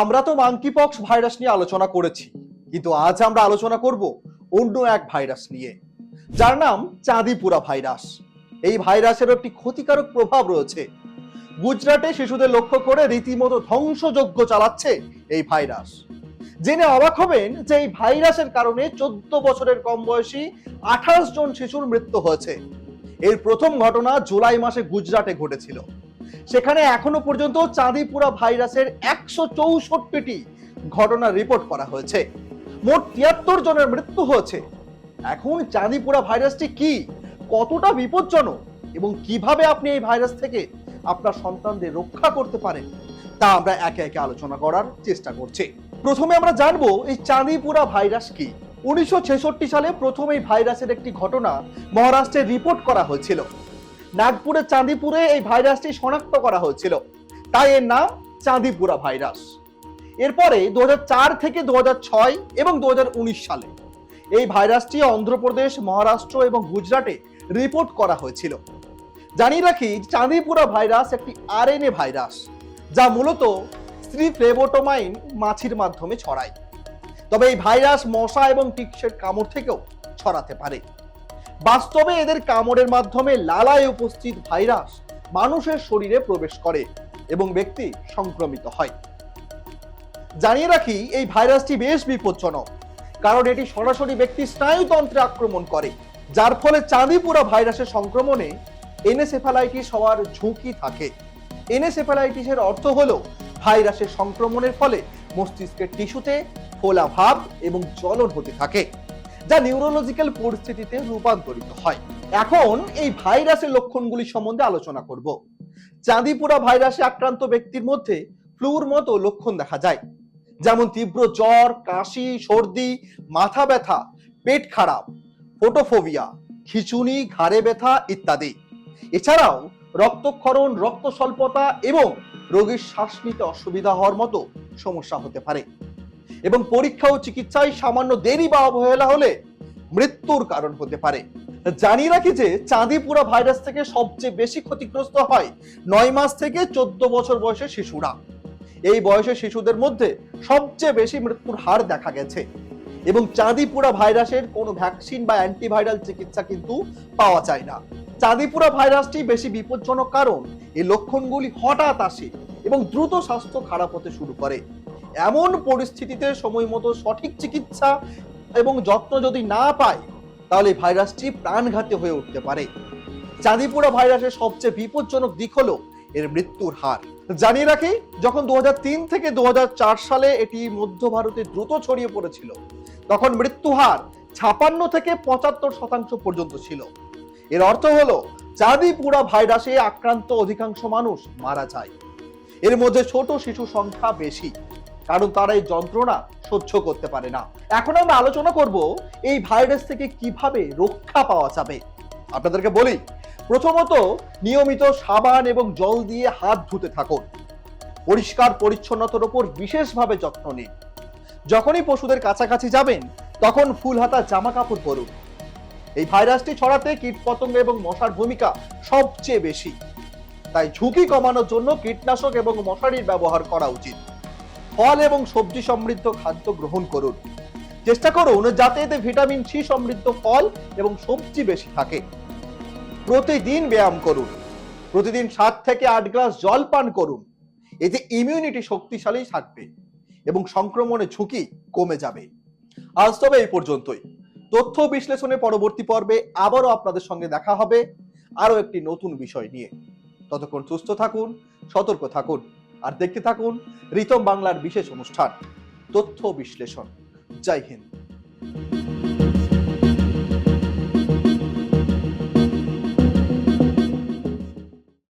আমরা তো monkeypox virus নিয়ে আলোচনা করেছি, কিন্তু আজ আমরা আলোচনা করব অন্য এক ভাইরাস নিয়ে, যার নাম চাঁদিপুরা ভাইরাস এই ভাইরাসের একটি ক্ষতিকারক প্রভাব রয়েছে। গুজরাটে শিশুদের লক্ষ্য করে রীতিমতো ধ্বংসযজ্ঞ চালাচ্ছে এই ভাইরাস জেনে অবাক হবেন যে এই ভাইরাসের কারণে চোদ্দ বছরের কম বয়সী আঠাশ জন শিশুর মৃত্যু হয়েছে। এর প্রথম ঘটনা জুলাই মাসে গুজরাটে ঘটেছিল। সেখানে এখনও পর্যন্ত চাঁদিপুরা ভাইরাসের একশো চৌষট্টিটি ঘটনা রিপোর্ট করা হয়েছে। মোট তিয়াত্তর জনের মৃত্যু হয়েছে। এখন চাঁদিপুরা ভাইরাসটি কি? কতটা বিপজ্জনক? এবং কীভাবে আপনি এই ভাইরাস থেকে আপনার সন্তানদের রক্ষা করতে পারেন? তা আমরা একে একে আলোচনা করার চেষ্টা করছি। প্রথমে আমরা জানব, এই চাঁদিপুরা ভাইরাস কি? উনিশশো ছেষট্টি সালে প্রথম এই ভাইরাসের একটি ঘটনা মহারাষ্ট্রে রিপোর্ট করা হয়েছিল। নাগপুরের চাঁদিপুরে এই ভাইরাসটি শনাক্ত করা হয়েছিল। তাই এর নাম চাঁদিপুরা ভাইরাস। এরপরে দু হাজার চার থেকে দু হাজার ছয় এবং দু হাজার উনিশ সালে এই ভাইরাসটি অন্ধ্রপ্রদেশ, মহারাষ্ট্র এবং গুজরাটে রিপোর্ট করা হয়েছিল। জানিয়ে রাখি, চাঁদিপুরা ভাইরাস একটি আরএনএ ভাইরাস, যা মূলত স্ত্রী ফ্লেবোটোমাইন মাছির মাধ্যমে ছড়ায়। তবে এই ভাইরাস মশা এবং টিকসের কামড় থেকেও ছড়াতে পারে। বাস্তবে এদের কামড়ের মাধ্যমে লালায় উপস্থিত ভাইরাস মানুষের শরীরে প্রবেশ করে এবং ব্যক্তি সংক্রমিত হয়। জানিয়ে রাখি, এই ভাইরাসটি বেশ বিপজ্জনক, কারণ এটি সরাসরি ব্যক্তির স্নায়ুতন্ত্রে আক্রমণ করে, যার ফলে চাঁদিপুরা ভাইরাসের সংক্রমণে এনএসেফালাইটিস হওয়ার ঝুঁকি থাকে। এনএসেফালাইটিসের অর্থ হলো ভাইরাসের সংক্রমণের ফলে মস্তিষ্কের টিস্যুতে ফোলা ভাব এবং জ্বলন হতে থাকে। যা নিউরোলজিক্যাল পরিস্থিতিতে রূপান্তরিত হয়। এখন এই ভাইরাসের লক্ষণগুলি সম্বন্ধে আলোচনা করব। চাঁদিপুরা ভাইরাসে আক্রান্ত ব্যক্তির মধ্যে ফ্লুর মতো লক্ষণ দেখা যায়। যেমন তীব্র জ্বর, কাশি, সর্দি, মাথা ব্যথা, পেট খারাপ ফোটোফোবিয়া খিচুনি, ঘাড়ে ব্যথা ইত্যাদি। এছাড়াও রক্তক্ষরণ রক্ত স্বল্পতা এবং রোগীর শ্বাস নিতে অসুবিধা হওয়ার মতো সমস্যা হতে পারে। এবং পরীক্ষা ও চিকিৎসায় সামান্য দেরি বা অবহেলা হলে মৃত্যুর কারণ হতে পারে। জানিয়ে রাখি যে চাঁদিপুরা ভাইরাস থেকে সবচেয়ে বেশি ক্ষতিগ্রস্ত হয় নয় মাস থেকে চোদ্দ বছর বয়সের শিশুরা। এই বয়সের শিশুদের মধ্যে সবচেয়ে বেশি মৃত্যুর হার দেখা গেছে। এবং চাঁদিপুরা ভাইরাসের কোনো ভ্যাকসিন বা অ্যান্টিভাইরাল চিকিৎসা কিন্তু পাওয়া যায় না। চাঁদিপুরা ভাইরাসটি বেশি বিপজ্জনক কারণ এই লক্ষণগুলি হঠাৎ আসে এবং দ্রুত স্বাস্থ্য খারাপ হতে শুরু করে। এমন পরিস্থিতিতে সময় মতো সঠিক চিকিৎসা এবং যত্ন যদি না পায়, তাহলে ভাইরাসটি প্রাণঘাতী হয়ে উঠতে পারে। চাঁদিপুরা ভাইরাসের সবচেয়ে বিপজ্জনক দিক হলো এর মৃত্যুর হার। জানিয়ে রাখি, যখন দু থেকে দু সালে এটি মধ্য ভারতে দ্রুত ছড়িয়ে পড়েছিল, তখন মৃত্যু হার ছাপান্ন থেকে পঁচাত্তর শতাংশ পর্যন্ত ছিল। এর অর্থ হলো চাঁদিপুরা ভাইরাসে আক্রান্ত অধিকাংশ মানুষ মারা যায়। এর মধ্যে ছোট শিশু সংখ্যা বেশি। কারণ তারা এই যন্ত্রণা সহ্য করতে পারে না। এখন আমরা আলোচনা করব এই ভাইরাস থেকে কীভাবে রক্ষা পাওয়া যাবে। আপনাদেরকে বলি, প্রথমত নিয়মিত সাবান এবং জল দিয়ে হাত ধুতে থাকুন। পরিষ্কার পরিচ্ছন্নতার উপর বিশেষভাবে যত্ন নিন। যখনই পশুদের কাছাকাছি যাবেন, তখন ফুল হাতা জামা কাপড় পরুন। এই ভাইরাসটি ছড়াতে কীটপতঙ্গ এবং মশার ভূমিকা সবচেয়ে বেশি। তাই ঝুঁকি কমানোর জন্য কীটনাশক এবং মশারির ব্যবহার করা উচিত। ফল এবং সবজি সমৃদ্ধ খাদ্য গ্রহণ করুন। চেষ্টা করুন যাতে এতে ভিটামিন সি সমৃদ্ধ ফল এবং সবজি বেশি থাকে। প্রতিদিন ব্যায়াম করুন। প্রতিদিন সাত থেকে আট গ্লাস জল পান করুন। এতে ইমিউনিটি শক্তিশালী থাকবে এবং সংক্রমণের ঝুঁকি কমে যাবে। আজ তবে এই পর্যন্তই। তথ্য বিশ্লেষণে পরবর্তী পর্বে আবারও আপনাদের সঙ্গে দেখা হবে। আরও একটি নতুন বিষয় নিয়ে। ততক্ষণ সুস্থ থাকুন, সতর্ক থাকুন। আর দেখতে থাকুন রিতম বাংলার বিশেষ অনুষ্ঠান তথ্য বিশ্লেষণ। জয় হিন্দ।